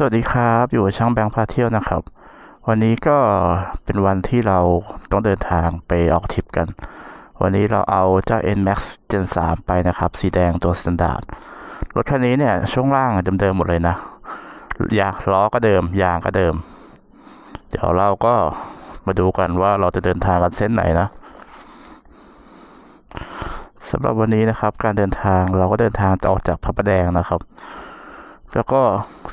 สวัสดีครับ อยู่ช่างแบงค์พาเที่ยวนะครับ วันนี้ก็เป็นวันที่เราต้องเดินทางไปออกทริปกัน วันนี้เราเอาเจ้า NMAX Gen 3 ไปนะครับ สีแดงตัวสแตนดาร์ดรถคันนี้เนี่ย ช่วงล่างเดิมๆหมดเลยนะยางล้อก็เดิม ยางก็เดิม เดี๋ยวเราก็มาดูกันว่าเราจะเดินทางกันเส้นไหนนะสำหรับวันนี้นะครับ การเดินทางเราก็เดินทางจะออกจากพระประแดงนะครับ แล้วก็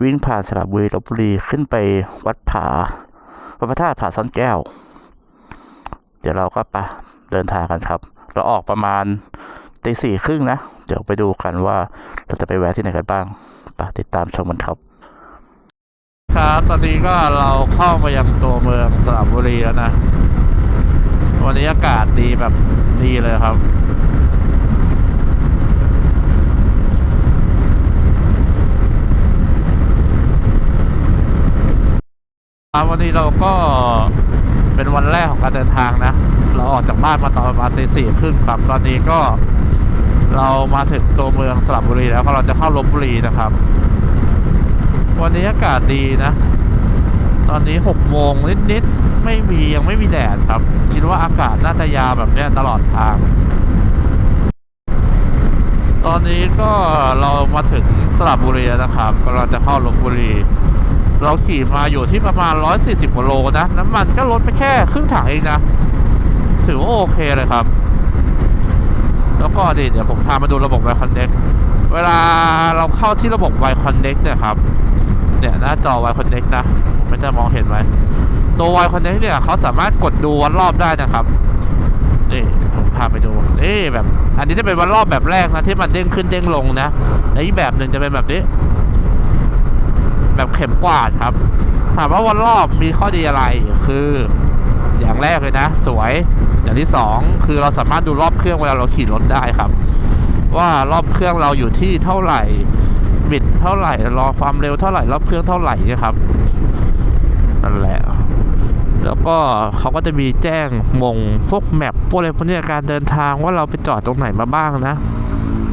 วิ่งผ่านสระบุรีลบบุรีขึ้นไปวัดผาวัดพระธาตุผาซ่อนแก้ว เดี๋ยวเราก็ไปเดินทางกันครับ เราออกประมาณตีสี่ครึ่งนะ เดี๋ยวไปดูกันว่าเราจะไปแวะที่ไหนกันบ้างไปติดตามชมกันครับ ครับตอนนี้ก็เราเข้ามายังตัวเมืองสระบุรีแล้วนะ วันนี้อากาศดีแบบดีเลยครับ ครับวันนี้เราก็เป็นวันแรกของการเดินทางนะ เราออกจากบ้านมาตอนประมาณตีสี่ครึ่งครับ ตอนนี้ก็เรามาถึงตัวเมืองสระบุรีแล้วก็เราจะเข้าลบบุรีนะครับ วันนี้อากาศดีนะ ตอนนี้หกโมงนิดๆไม่มียังไม่มีแดดครับ คิดว่าอากาศน่าจะยาวแบบนี้ตลอดทาง ตอนนี้ก็เรามาถึงสระบุรีแล้วนะครับ ก็เราจะเข้าลบบุรี เราขี่มาอยู่ที่ประมาณ 140กิโลนะ น้ำมันก็ลดไปแค่ครึ่งถังเองนะ ถือว่าโอเคเลยครับ แล้วก็ดิเดี๋ยวผมพามาดูระบบ Y Connect เวลาเราเข้าที่ระบบ Y Connect เนี่ยครับ เนี่ยหน้าจอ Y Connect นะมไม่จะมองเห็นไหมตัว Y Connect เนี่ยเขาสามารถกดดูวันรอบได้นะครับนี่ผมพาไปดูนี่แบบ อันนี้จะเป็นวันรอบแบบแรกนะที่มันเด้งขึ้นเด้งลงนะ และอีกแบบหนึ่งจะเป็นแบบนี้ แบบเข็มกวาดครับ ถามว่าวันรอบมีข้อดีอะไรคือ อย่างแรกเลยนะ สวย อย่างที่สองคือเราสามารถดูรอบเครื่องเวลาเราขี่รถได้ครับ ว่ารอบเครื่องเราอยู่ที่เท่าไหร่บิดเท่าไหร่รอความเร็วเท่าไหร่รอบเครื่องเท่าไหร่เนี่ยครับนั่นแหละแล้วก็เขาก็จะมีแจ้งมงพวกแมปพวกอะไรพวกนี้การเดินทางว่าเราไปจอดตรงไหนมาบ้างนะ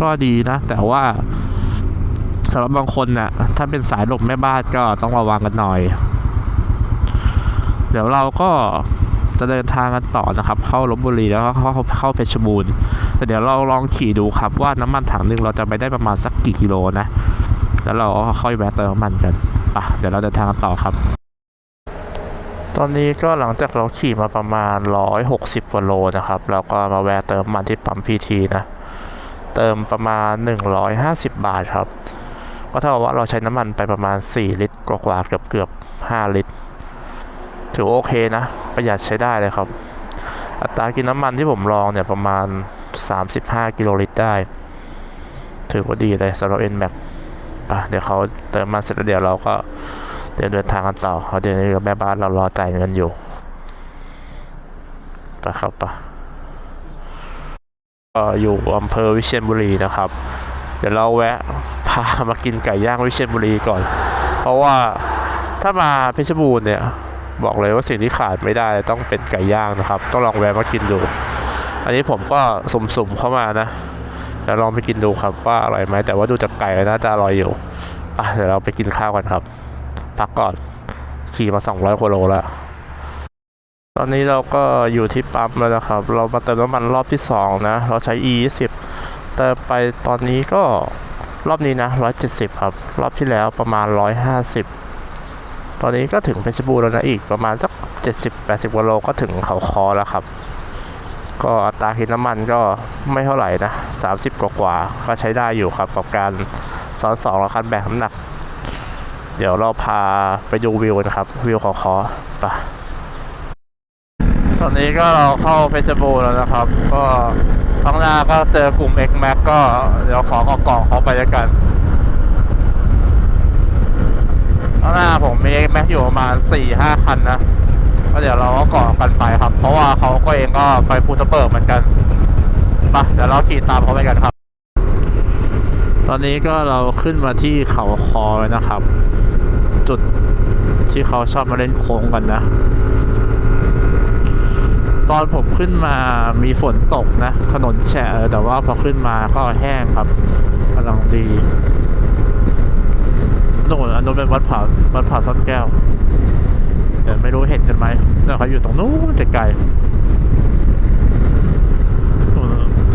ก็ดีนะ แต่ว่า สำหรับบางคนน่ะถ้าเป็นสายหลบแม่บ้านก็ต้องระวังกันหน่อย เดี๋ยวเราก็จะเดินทางกันต่อนะครับ เข้าลบบุรีแล้วก็เข้าเข้าเพชรบูรณ์แต่เดี๋ยวเราลองขี่ดูครับว่าน้ำมันถังหนึ่งเราจะไปได้ประมาณสักกี่กิโลนะ แล้วเราก็ค่อยแวะเติมน้ำมันกันปะเดี๋ยวเราเดินทางกันต่อครับ ตอนนี้ก็หลังจากเราขี่มาประมาณ 160กว่าโลนะครับแล้วก็มาแวะเติมน้ำมันที่ปั๊มพีทีนะ เติมประมาณ 150 บาทครับ ก็เท่ากับว่าเราใช้น้ำมันไปประมาณ 4 ลิตรกว่าเกือบเกือบ5ลิตร ถือโอเคนะ ประหยัดใช้ได้เลยครับ อัตรากินน้ำมันที่ผมลองเนี่ยประมาณ 35 กิโลลิตรได้ ถือว่าดีเลยสำหรับ NMAX ปะเดี๋ยวเขาเติมมาเสร็จแล้วเดี๋ยวเราก็เดินเดินทางกันต่อเขาเดี๋ยวนี้แม่บ้านเรารอจ่ายเงินอยู่ไปครับปะก็อยู่อำเภอวิเชียรบุรีนะครับ เดี๋ยวเราแวะพามากินไก่ย่างวิเชียรบุรีก่อน เพราะว่าถ้ามาเพชรบูรณ์เนี่ย บอกเลยว่าสิ่งที่ขาดไม่ได้ต้องเป็นไก่ย่างนะครับ ต้องลองแวะมากินดู อันนี้ผมก็สุ่มๆเข้ามานะเดี๋ยวลองไปกินดูครับว่าอร่อยไหมแต่ว่าดูจากไก่น่าจะอร่อยอยู่ไปเดี๋ยวเราไปกินข้าวกันครับพักก่อนขี่มา 200กิโลแล้วตอนนี้เราก็อยู่ที่ปั๊มแล้วนะครับ เรามาเติมน้ำมันรอบที่สองนะ เราใช้ e 2 0 เติมไปตอนนี้ก็รอบนี้นะ 170 ครับ รอบที่แล้วประมาณ 150 ตอนนี้ก็ถึงเพชรบูรณ์แล้วนะอีกประมาณสัก 70-80กิโลก็ถึงเขาคอแล้วครับ ก็อัตรากินน้ำมันก็ไม่เท่าไหร่นะ 30 กว่ากว่าก็ใช้ได้อยู่ครับกับการซ้อนสองและคันแบกน้ำหนัก เดี๋ยวเราพาไปดูวิวนะครับ วิวเขาคอไป ตอนนี้ก็เราเข้าเพชรบูรณ์แล้วนะครับ ก็ข้างหน้าก็เจอกลุ่ม X Max ก็เดี๋ยวขอเกาะเขาไปด้วยกัน ข้างหน้าผมมี X Max อยู่ประมาณสี่ห้าคันนะ ก็เดี๋ยวเราก็เกาะกันไปครับ เพราะว่าเขาก็เองก็ไปภูทับเบิกเหมือนกันไปเดี๋ยวเราขี่ตามเขาไปกันครับ ตอนนี้ก็เราขึ้นมาที่เขาคอแล้วนะครับ จุดที่เขาชอบมาเล่นโค้งกันนะ ตอนผมขึ้นมามีฝนตกนะ ถนนแฉะแต่ว่าพอขึ้นมาก็แห้งครับกำลังดีโน่นอันโนนู้นเป็นวัดผาวัดผาซ่อนแก้วเดี๋ยวไม่รู้เห็นกันไหมแต่เขาอยู่ตรงนู้นไกล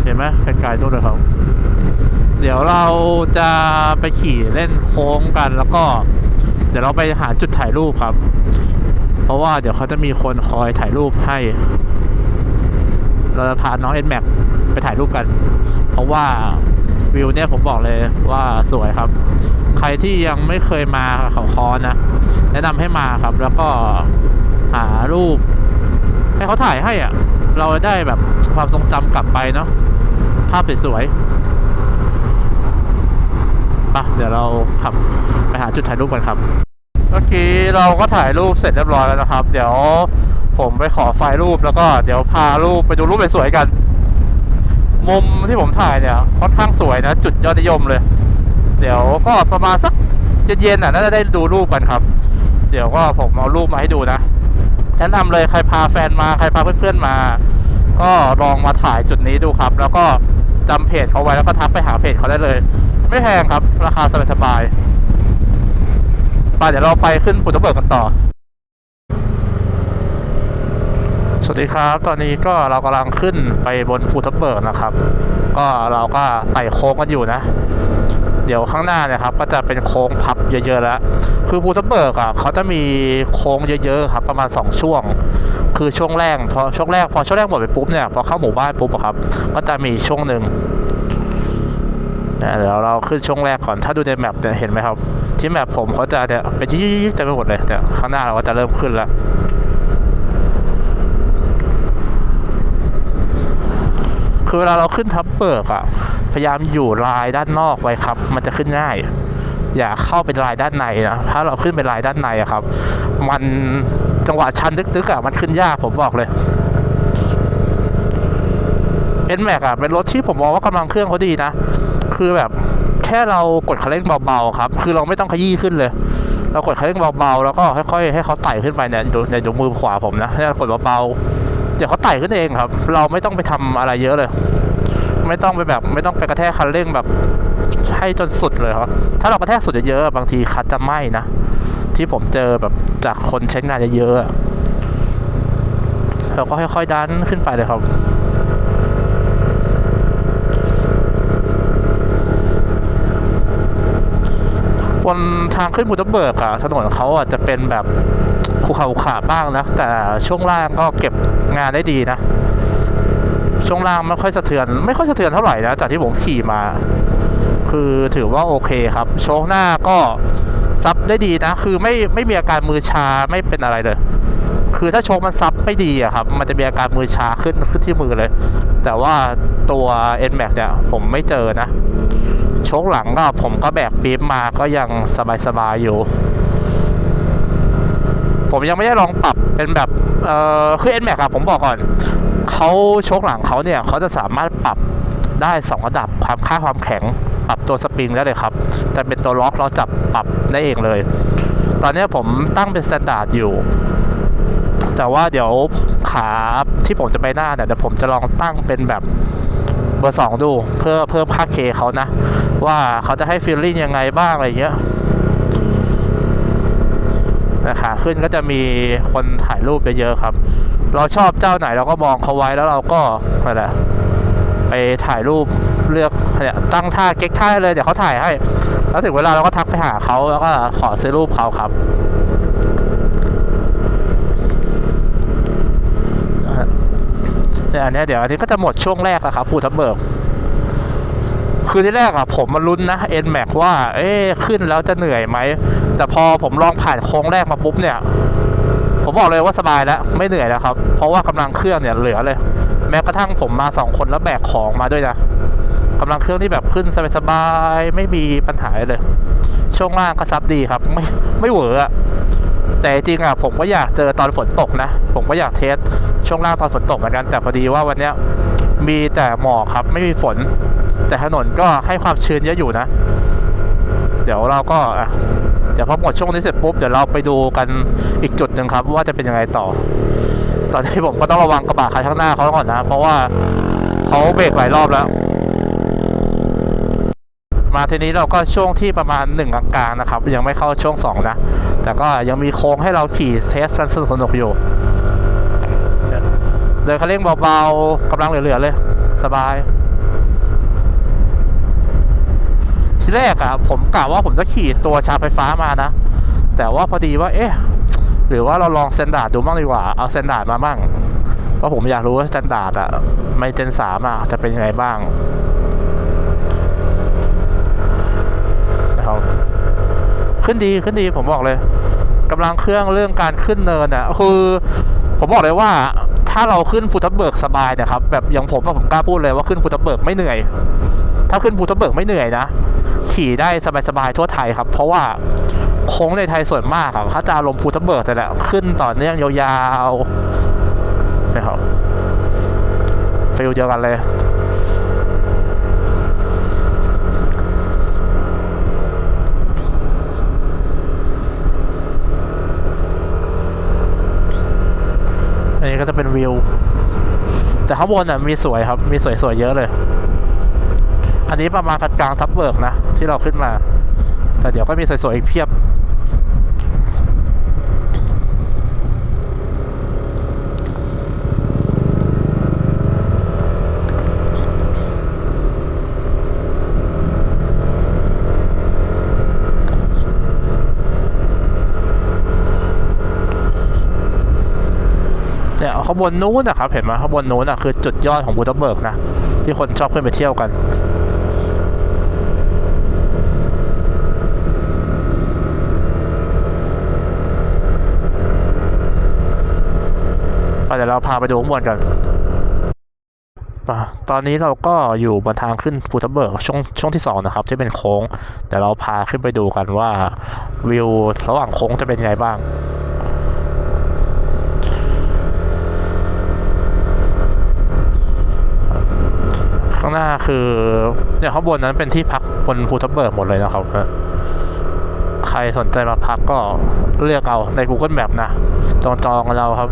เห็นไหมไกลๆนู่นเลยครับเดี๋ยวเราจะไปขี่เล่นโค้งกันแล้วก็ เดี๋ยวเราไปหาจุดถ่ายรูปครับ เพราะว่าเดี๋ยวเขาจะมีคนคอยถ่ายรูปให้ เราจะพาน้องเอ็นแม็กไปถ่ายรูปกัน เพราะว่าวิวเนี่ยผมบอกเลยว่าสวยครับ ใครที่ยังไม่เคยมาเขาคอนะ แนะนำให้มาครับ แล้วก็หารูป ให้เขาถ่ายให้อะ เราได้แบบความทรงจำกลับไปเนาะภาพสวยๆไปะเดี๋ยวเราขับไปหาจุดถ่ายรูปกันครับ เมื่อกี้เราก็ถ่ายรูปเสร็จเรียบร้อยแล้วนะครับ เดี๋ยว ผมไปขอไฟล์รูปแล้วก็เดี๋ยวพารูปไปดูรูปสวยๆกัน มุมที่ผมถ่ายเนี่ยค่อนข้างสวยนะ จุดยอดนิยมเลย เดี๋ยวก็ประมาณสักเย็นๆน่ะน่าจะได้ดูรูปกันครับ เดี๋ยวก็ผมเอารูปมาให้ดูนะแนะนำเลยใครพาแฟนมาใครพาเพื่อนๆมา ก็ลองมาถ่ายจุดนี้ดูครับ แล้วก็จำเพจเขาไว้แล้วก็ทักไปหาเพจเขาได้เลย ไม่แพงครับ ราคาสบายๆไปเดี๋ยวเราไปขึ้นปุตตะเบิกกันต่อ สวัสดีครับ ตอนนี้ก็เรากำลังขึ้นไปบนภูทับเบิกนะครับ ก็เราก็ไต่โค้งกันอยู่นะ เดี๋ยวข้างหน้าเนี่ยครับก็จะเป็นโค้งพับเยอะๆแล้ว คือภูทับเบิกอะเขาจะมีโค้งเยอะๆครับ ประมาณ 2 ช่วง คือช่วงแรกพอช่วงแรกพอช่วงแรกหมดไปปุ๊บเนี่ยพอเข้าหมู่บ้านปุ๊บครับ ก็จะมีช่วงหนึ่งเนี่ยเดี๋ยวเราขึ้นช่วงแรกก่อน ถ้าดูในแมปเนี่ยเห็นไหมครับ ที่แมปผมเขาจะเนี่ยเป็นยี่ๆๆเต็มไปหมดเลยเนี่ยข้างหน้าเราก็จะเริ่มขึ้นแล้ว คือเวลาเราขึ้นทับเบิกอะพยายามอยู่ลายด้านนอกไว้ครับ มันจะขึ้นง่าย อย่าเข้าเป็นลายด้านในนะ ถ้าเราขึ้นเป็นลายด้านในอะครับ มันจังหวะชันตึกๆอะมันขึ้นยากผมบอกเลยเอ็นแม็กอะเป็นรถที่ผมมองว่ากำลังเครื่องเขาดีนะ คือแบบแค่เรากดคันเร่งเบาๆครับ คือเราไม่ต้องขยี้ขึ้นเลย เรากดคันเร่งเบาๆ แล้วก็ค่อยๆให้เขาไต่ขึ้นไปเนี่ยดูในดูมือขวาผมนะให้กดเบาๆ เดี๋ยวเขาไต่ขึ้นเองครับ เราไม่ต้องไปทำอะไรเยอะเลย ไม่ต้องไปแบบไม่ต้องไปกระแทกคันเร่งแบบให้จนสุดเลยครับ ถ้าเรากระแทกสุดเยอะๆบางทีคันจะไหม้นะ ที่ผมเจอแบบจากคนใช้งานเยอะๆอะเราก็ค่อยๆดันขึ้นไปเลยครับบนทางขึ้นบุตเบิกอะถนนเขาอะจะเป็นแบบ ภูเขาขาบ้างนะ แต่ช่วงล่างก็เก็บงานได้ดีนะ ช่วงล่างไม่ค่อยสะเทือน ไม่ค่อยสะเทือนเท่าไหร่นะจากที่ผมขี่มา คือถือว่าโอเคครับ โชว์หน้าก็ซับได้ดีนะ คือไม่ไม่มีอาการมือชาไม่เป็นอะไรเลย คือถ้าโชว์มันซับไม่ดีอะครับ มันจะมีอาการมือชาขึ้นขึ้นที่มือเลย แต่ว่าตัว n m a x เนี่ยผมไม่เจอนะ โชคหลังก็ผมก็แบกปี๊บมาก็ยังสบายๆอยู่ ผมยังไม่ได้ลองปรับเป็นแบบเอ่อคือ n m a x อะผมบอกก่อนเขาโชคหลังเขาเนี่ยเขาจะสามารถปรับได้ 2 ระดับความค่าความแข็ง ปรับตัวสปริงได้เลยครับ แต่เป็นตัวล็อกเราจับปรับได้เองเลย ตอนนี้ผมตั้งเป็นสแตนดาร์ดอยู่ แต่ว่าเดี๋ยวขาที่ผมจะไปหน้าเนี่ยเดี๋ยวผมจะลองตั้งเป็นแบบเบอร์สองดู เพื่อเพิ่มค่าเคเขานะ ว่าเขาจะให้ฟีลลิ่งยังไงบ้างอะไรเงี้ย แต่ขาขึ้นก็จะมีคนถ่ายรูปเยอะๆครับ เราชอบเจ้าไหนเราก็มองเขาไว้แล้วเราก็อะไรแหละไปถ่ายรูปเลือกเนี่ยตั้งท่าเก๊กท่าเลยเดี๋ยวเขาถ่ายให้ แล้วถึงเวลาเราก็ทักไปหาเขาแล้วก็ขอซื้อรูปเขาครับแต่อันนี้เดี๋ยวอันนี้ก็จะหมดช่วงแรกแล้วครับภูทับเบิก คือที่แรกอะผมมาลุ้นนะ n m a x ว่า เอ๊ขึ้นแล้วจะเหนื่อยไหม แต่พอผมลองผ่านโค้งแรกมาปุ๊บเนี่ย ผมบอกเลยว่าสบายแล้วไม่เหนื่อยแล้วครับ เพราะว่ากำลังเครื่องเนี่ยเหลือเลย แม้กระทั่งผมมาสองคนแล้วแบกของมาด้วยนะกำลังเครื่องที่แบบขึ้นสบายๆไม่มีปัญหาเลย ช่วงล่างก็ซับดีครับ ไม่ไม่เหวออะแต่จริงอะผมก็อยากเจอตอนฝนตกนะ ผมก็อยากเทสช่วงล่างตอนฝนตกเหมือนกันแต่พอดีว่าวันเนี้ยมีแต่หมอกครับไม่มีฝน แต่ถนนก็ให้ความชื้นเยอะอยู่นะ เดี๋ยวเราก็อะเดี๋ยวพอหมดช่วงนี้เสร็จปุ๊บเดี๋ยวเราไปดูกันอีกจุดหนึ่งครับ ว่าจะเป็นยังไงต่อ ตอนนี้ผมก็ต้องระวังกระบะคันข้างหน้าเขาก่อนนะ เพราะว่าเขาเบรกหลายรอบแล้ว มาทีนี้เราก็ช่วงที่ประมาณหนึ่งกลางๆนะครับ ยังไม่เข้าช่วงสองนะ แต่ก็ยังมีโค้งให้เราขี่เทสกันสนุกอยู่เดินคันเร่งเบาๆกำลังเหลือๆเลย สบาย ที่แรกอะผมกะว่าผมจะขี่ตัวชาร์จไฟฟ้ามานะ แต่ว่าพอดีว่าเอ๊ะหรือว่าเราลองสแตนดาร์ดดูบ้างดีกว่า เอาสแตนดาร์ดมาบ้างเพราะผมอยากรู้ว่าสแตนดาร์ดอะไมเจนสามอะจะเป็นยังไงบ้างนะครับขึ้นดีขึ้นดีผมบอกเลยกำลังเครื่องเรื่องการขึ้นเนินอะคือผมบอกเลยว่าถ้าเราขึ้นภูทับเบิกสบายนะครับ แบบอย่างผมผมกล้าพูดเลยว่าขึ้นภูทับเบิกไม่เหนื่อย ถ้าขึ้นภูทับเบิกไม่เหนื่อยนะ ขี่ได้สบายๆทั่วไทยครับ เพราะว่าโค้งในไทยส่วนมากอะเขาจะอารมณ์ภูทับเบิกแต่แหละขึ้นต่อเนื่องยาวๆนะครับฟิลเดียวกันเลยอันนี้ก็จะเป็นวิว แต่ข้างบนอะมีสวยครับ มีสวยๆเยอะเลย อันนี้ประมาณกลางทับเบิกนะ ที่เราขึ้นมา แต่เดี๋ยวก็มีสวยๆอีกเพียบเนี่ยข้างบนนู้นนะครับเห็นไหมข้างบนนู้นอะคือจุดยอดของบูตเบิร์กนะ ที่คนชอบขึ้นไปเที่ยวกัน เดี๋ยวเราพาไปดูข้างบนกันป่ะตอนนี้เราก็อยู่บนทางขึ้นภูทับเบิกช่วงช่วงที่สองนะครับ ที่เป็นโค้งเดี๋ยวเราพาขึ้นไปดูกันว่าวิวระหว่างโค้งจะเป็นไงบ้างข้างหน้าคือเนี่ยข้างบนนั้นเป็นที่พักบนภูทับเบิกหมดเลยนะครับ ใครสนใจมาพักก็เลือกเอาใน Google Map นะ จองจองเราครับ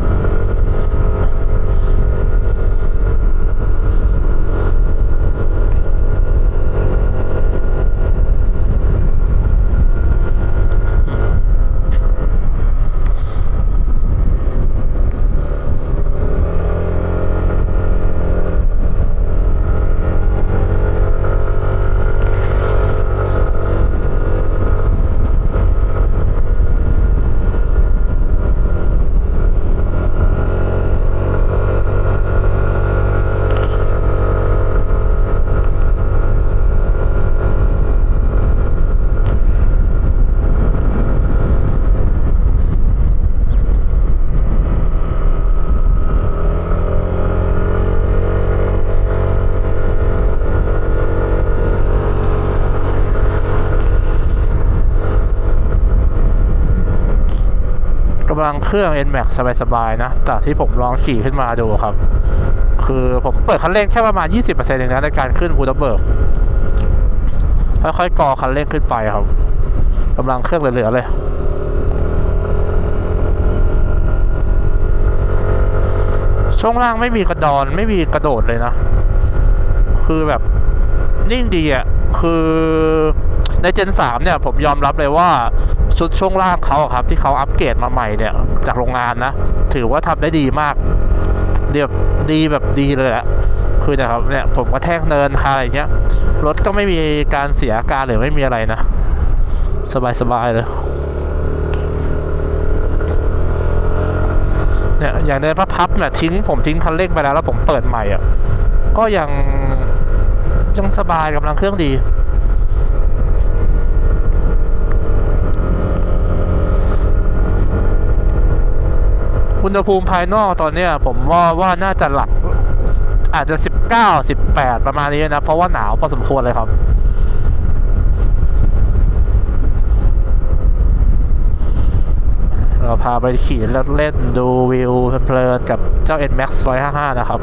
เครื่อง NMAX สบายๆนะจากที่ผมลองขี่ขึ้นมาดูครับ คือผมเปิดคันเร่งแค่ประมาณ 20%เองนะในการขึ้นภูทับเบิกค่อยๆกอคันเร่งขึ้นไปครับกำลังเครื่องเหลือๆเลยช่วงล่างไม่มีกระดอนไม่มีกระโดดเลยนะ คือแบบนิ่งดีอะคือในเจน3เนี่ยผมยอมรับเลยว่า ชุดช่วงล่างเขาครับ ที่เขาอัปเกรดมาใหม่เนี่ย จากโรงงานนะ ถือว่าทำได้ดีมากเดียบดีแบบดีเลยแหละคือนะครับเนี่ยผมก็แทกเนินคาอะไรเงี้ยรถก็ไม่มีการเสียอาการหรือไม่มีอะไรนะ สบายๆเลยเนี่ยอย่างในพระพับเนี่ยทิ้งผมทิ้งคันเร่งไปแล้วแล้วผมเปิดใหม่อะก็ยังยังสบายกำลังเครื่องดี อุณหภูมิภายนอกตอนเนี้ยผมว่าว่าน่าจะหลัก อาจจะ 19 18 ประมาณนี้นะ เพราะว่าหนาวพอสมควรเลยครับเราพาไปขี่เล่นเล่นดูวิวเพลินๆกับเจ้า NMAX 155 นะครับ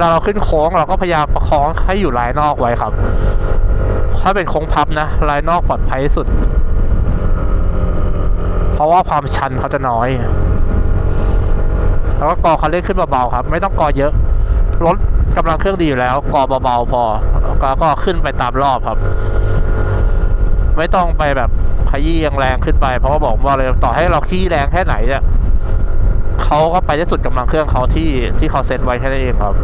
ลาเราขึ้นโค้งเราก็พยายามประคองให้อยู่ลายนอกไว้ครับ ถ้าเป็นโค้งพับนะลายนอกปลอดภัยที่สุด เพราะว่าความชันเขาจะน้อย แล้วก็กอคันเร่งขึ้นเบาๆครับ ไม่ต้องกอเยอะ รถกำลังเครื่องดีอยู่แล้ว กอเบาๆพอแล้วก็ขึ้นไปตามรอบครับ ไม่ต้องไปแบบขยี้แรงๆขึ้นไป เพราะว่าบอกว่าเลยต่อให้เราขี้แรงแค่ไหนเนี่ย เขาก็ไปได้สุดกำลังเครื่องเขาที่ที่เขาเซตไว้แค่นั้นเองครับ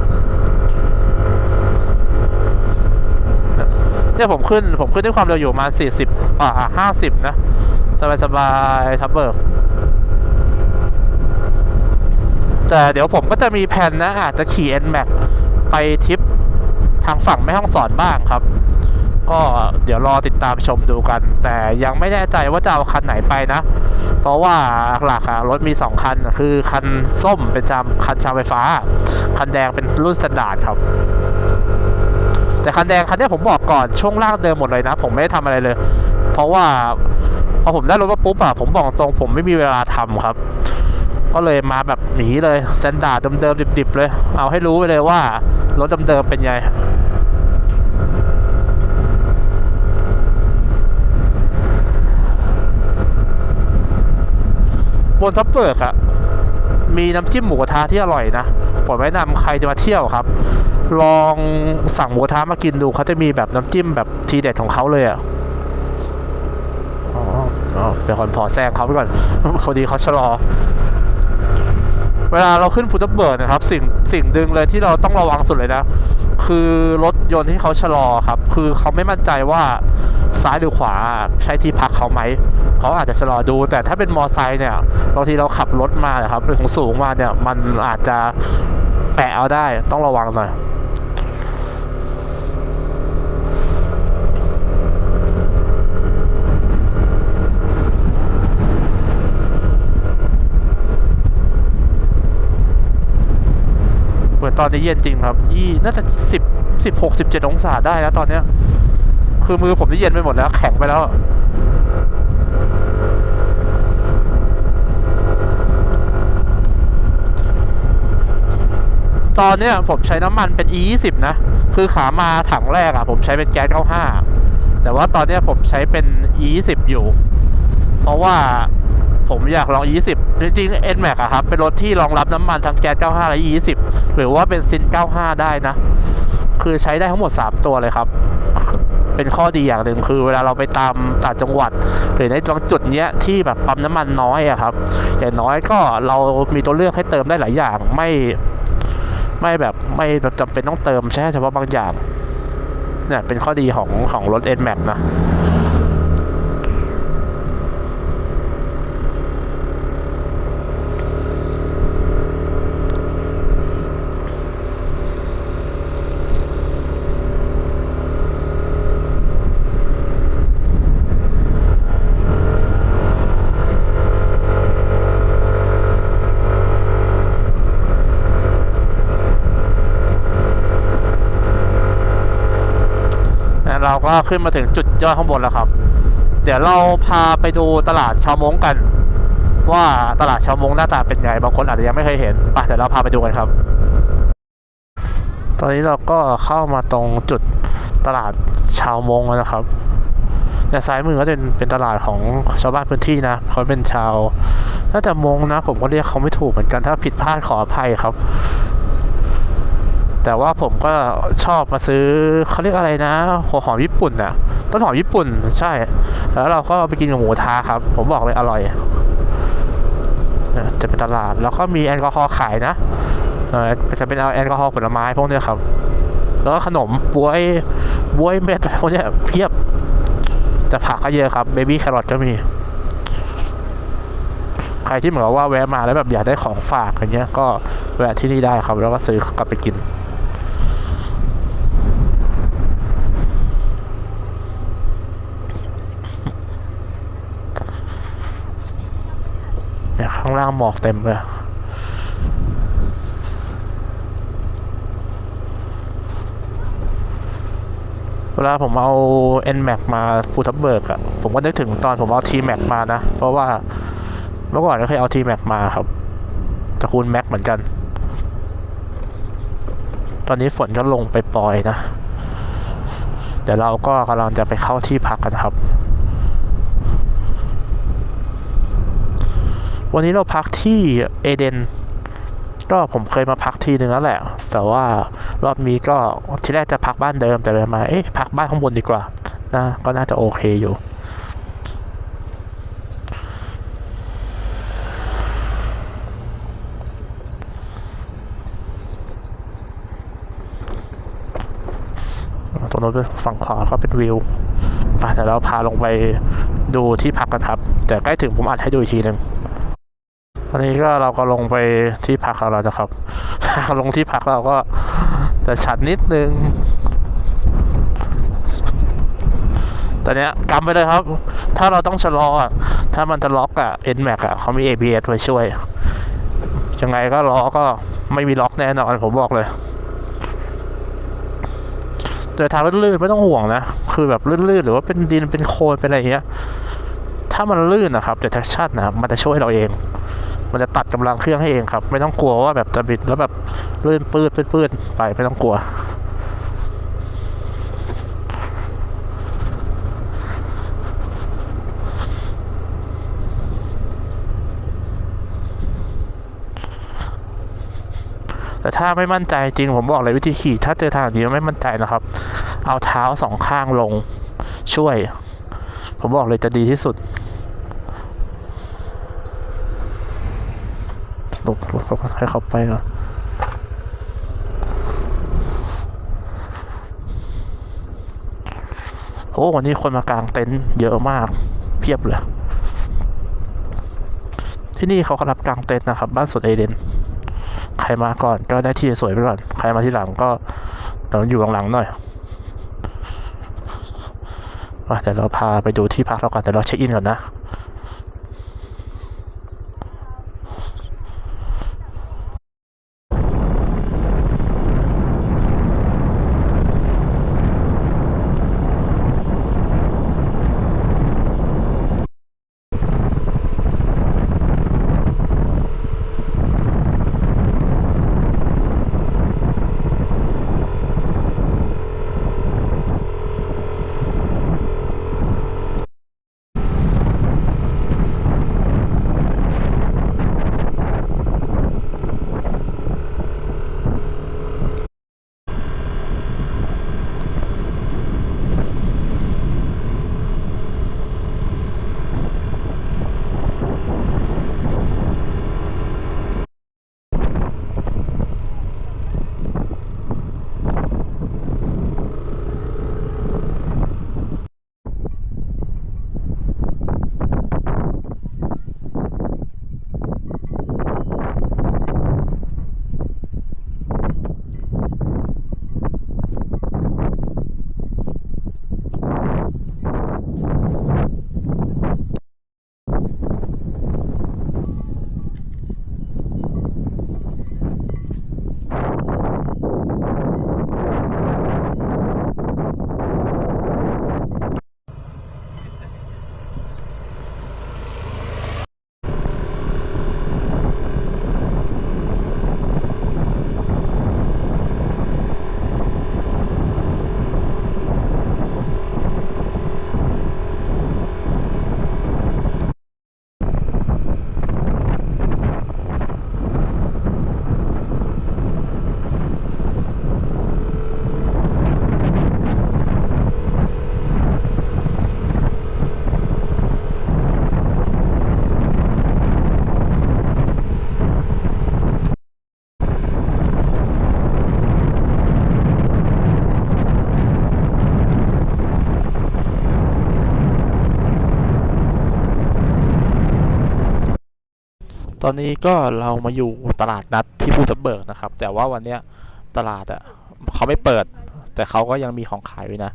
เนี่ยผมขึ้นผมขึ้นด้วยความเร็วอยู่มาสี่สิบอ่าห้าสิบนะ สบายๆทับเบิกแต่เดี๋ยวผมก็จะมีแผนนะ อาจจะขี่ N Max ไปทริปทางฝั่งแม่ห้องสอนบ้างครับ ก็เดี๋ยวรอติดตามชมดูกัน แต่ยังไม่แน่ใจว่าจะเอาคันไหนไปนะ เพราะว่าหลักๆอะรถมี 2 คัน คือคันส้มเป็นจามคันชามไฟฟ้า คันแดงเป็นรุ่นสแตนดาร์ดครับ แต่คันแดงคันนี้ผมบอกก่อนช่วงล่างเดิมหมดเลยนะ ผมไม่ได้ทำอะไรเลย เพราะว่าพอผมได้รถมาปุ๊บอะผมบอกตรงผมไม่มีเวลาทำครับ ก็เลยมาแบบหนีเลยสแตนดาร์ดเดิมๆดิบๆเลย เอาให้รู้ไปเลยว่ารถเดิมๆเป็นไง บนทับเบิกอะมีน้ำจิ้มหมูกระทะที่อร่อยนะผมแนะนำใครจะมาเที่ยวครับ ลองสั่งหมูกระทะมากินดูเขาจะมีแบบน้ำจิ้มแบบทีเด็ดของเขาเลยอะเป็นคนพอแซงเขาไปก่อนพอดีเขาชะลอ เวลาเราขึ้นพุทธเบิร์ดนะครับ สิ่งสิ่งหนึ่งเลยที่เราต้องระวังสุดเลยนะ คือรถยนต์ที่เขาชะลอครับ คือเขาไม่มั่นใจว่าซ้ายหรือขวาใช่ที่พักเขาไหม เขาอาจจะชะลอดู แต่ถ้าเป็นมอไซค์เนี่ยบางทีเราขับรถมาครับเป็นของสูงมาเนี่ยมันอาจจะแปะเอาได้ต้องระวังหน่อยเหมือนตอนนี้เย็นจริงครับยี่น่าจะสิบสิบหกสิบเจ็ดองศาได้แล้วตอนเนี้ย คือมือผมนี่เย็นไปหมดแล้ว แข็งไปแล้ว ตอนเนี้ยผมใช้น้ำมันเป็น E20 นะ คือขามาถังแรกอะผมใช้เป็นแก๊ส95 แต่ว่าตอนเนี้ยผมใช้เป็น E20 อยู่ เพราะว่าผมอยากลอง E20 จริงๆ NMAX อะครับ เป็นรถที่รองรับน้ำมันทั้งแก๊ส95 และ E20 หรือว่าเป็นซิน95 ได้นะ คือใช้ได้ทั้งหมด 3 ตัวเลยครับ เป็นข้อดีอย่างหนึ่งคือเวลาเราไปตามต่างจังหวัด หรือในบางจุดเนี้ยที่แบบปั๊มน้ำมันน้อยอะครับ อย่างน้อยก็เรามีตัวเลือกให้เติมได้หลายอย่างไม่ ไม่แบบไม่จำเป็นต้องเติมใช่เฉพาะบางอย่างเนี่ยเป็นข้อดีของของรถ N Max นะ ขึ้นมาถึงจุดยอดข้างบนแล้วครับ เดี๋ยวเราพาไปดูตลาดชาวมงกัน ว่าตลาดชาวมงหน้าตาเป็นไงบางคนอาจจะยังไม่เคยเห็นไปเดี๋ยวเราพาไปดูกันครับ ตอนนี้เราก็เข้ามาตรงจุดตลาดชาวมงแล้วนะครับแต่ซ้ายมือก็เป็นเป็นตลาดของชาวบ้านพื้นที่นะเขาเป็นชาวน่าจะมงนะ ผมก็เรียกเขาไม่ถูกเหมือนกันถ้าผิดพลาดขออภัยครับ แต่ว่าผมก็ชอบมาซื้อเขาเรียกอะไรนะหัวหอมญี่ปุ่นน่ะต้นหอมญี่ปุ่นใช่ แล้วเราก็ไปกินกับหมูทาครับ ผมบอกเลยอร่อยนะจะเป็นตลาด แล้วก็มีแอลกอฮอล์ขายนะออจะเป็นแอลกอฮอล์ผลไม้พวกเนี้ยครับ แล้วก็ขนมบวยบวยเม็ดอะไรพวกเนี้ยเพียบแต่ผักก็เยอะครับเบบี้แครอทก็มี ใครที่เหมือนว่าแวะมาแล้วแบบอยากได้ของฝากอย่างเงี้ย ก็แวะที่นี่ได้ครับ แล้วก็ซื้อกลับไปกิน ข้างล่างหมอกเต็มเลยเวลาผมเอา N Max มาฟูทับเบิร์กอะผมก็นึกถึงตอนผมเอา T Max มานะ เพราะว่าเมื่อก่อนก็เคยเอา T Max มาครับตระกูล Max เหมือนกัน ตอนนี้ฝนก็ลงไปปล่อยนะ เดี๋ยวเราก็กำลังจะไปเข้าที่พักกันครับ วันนี้เราพักที่เอเดนก็ผมเคยมาพักทีหนึ่งแล้วแหละ แต่ว่ารอบนี้ก็ที่แรกจะพักบ้านเดิมแต่ไปมา เอ๊ะพักบ้านข้างบนดีกว่านะก็น่าจะโอเคอยู่ตรงนู้นฝั่งขวาก็เป็นวิวไปแต่เราพาลงไปดูที่พักกันครับ แต่ใกล้ถึงผมอัดให้ดูอีกทีหนึ่ง อนนี้ก็เราก็ลงไปที่พักของเรานะครับ ลงที่พักเราก็จะชันนิดนึงตอนเนี้ยกำไปเลยครับ ถ้าเราต้องชะลออะถ้ามันจะล็อกอะ NMAX อะเขามี ABS ไว้ช่วย ยังไงก็ล้อก็ไม่มีล็อกแน่นอนผมบอกเลยแต่ทางลื่นๆไม่ต้องห่วงนะ คือแบบลื่นๆหรือว่าเป็นดินเป็นโคลนเป็นอะไรเงี้ย ถ้ามันลื่นนะครับแต่ traction นะครับมันจะช่วยเราเอง มันจะตัดกำลังเครื่องให้เองครับ ไม่ต้องกลัวว่าแบบจะบิดแล้วแบบลื่นปืดปืดไปไม่ต้องกลัวแต่ถ้าไม่มั่นใจจริงผมบอกเลยวิธีขี่ถ้าเจอทางนี้ไม่มั่นใจนะครับ เอาเท้าสองข้างลงช่วย ผมบอกเลยจะดีที่สุด หลบหลบเขาให้เขาไปก่อนโอ้วันนี้คนมากางเต็นท์เยอะมาก เพียบเลย ที่นี่เขาก็รับกางเต็นท์นะครับ บ้านสวนเอเดน ใครมาก่อนก็ได้ที่สวยไปก่อน ใครมาที่หลังก็ต้องอยู่หลังๆหน่อยมาเดี๋ยวเราพาไปดูที่พักเราก่อนเดี๋ยวเราเช็คอินก่อนนะ ตอนนี้ก็เรามาอยู่ตลาดนัดที่ภูทับเบิกนะครับ แต่ว่าวันเนี้ยตลาดอะเขาไม่เปิด แต่เขาก็ยังมีของขายอยู่นะ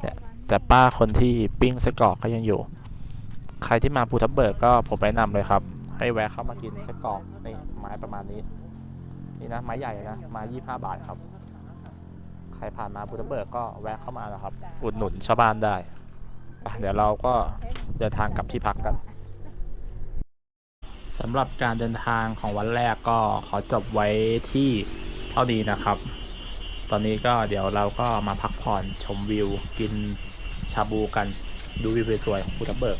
เนี่ยแต่ป้าคนที่ปิ้งไส้กรอกก็ยังอยู่ ใครที่มาภูทับเบิกก็ผมแนะนำเลยครับ ให้แวะเข้ามากินไส้กรอกนี่ไม้ประมาณนี้ นี่นะไม้ใหญ่นะไมา25 บาทครับ ใครผ่านมาภูทับเบิกก็แวะเข้ามานะครับ อุดหนุนชาวบ้านได้ เดี๋ยวเราก็เดินทางกลับที่พักกัน สำหรับการเดินทางของวันแรกก็ขอจบไว้ที่เท่านี้นะครับ ตอนนี้ก็เดี๋ยวเราก็มาพักผ่อนชมวิวกินชาบูกันดูวิวสวยๆของภูทับเบิก